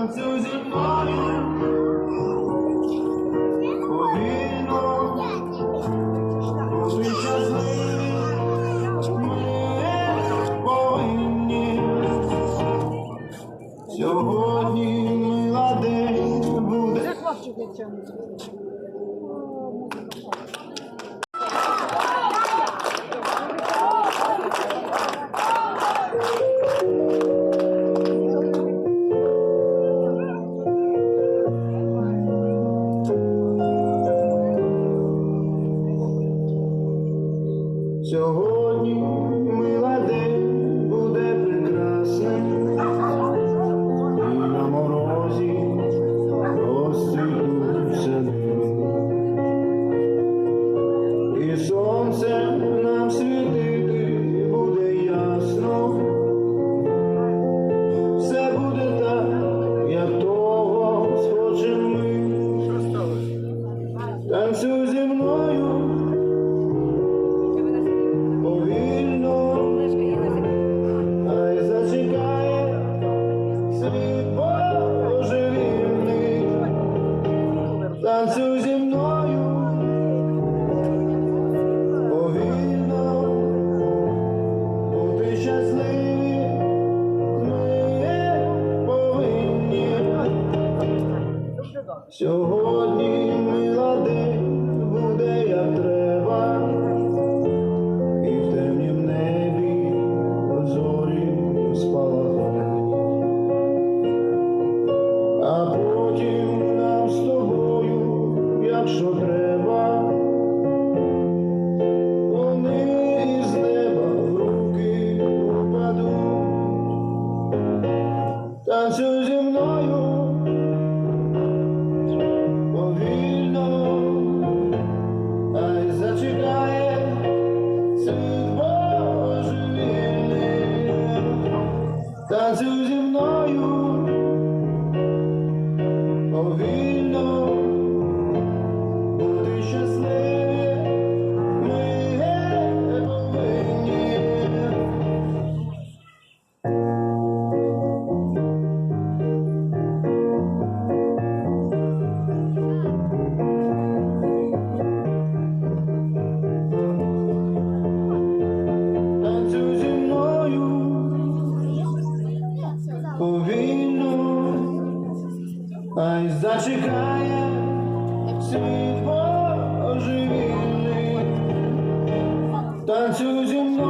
танцю зі мною повільно, Будь щасливі, ми повинні. Сьогодні мила день буде. Сьогодні мила день буде прекрасним, і на морозі освітуться, і сонце. сьогодні. Хай зачекає світ божевільний, танцюй зі мною.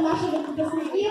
наших випускників.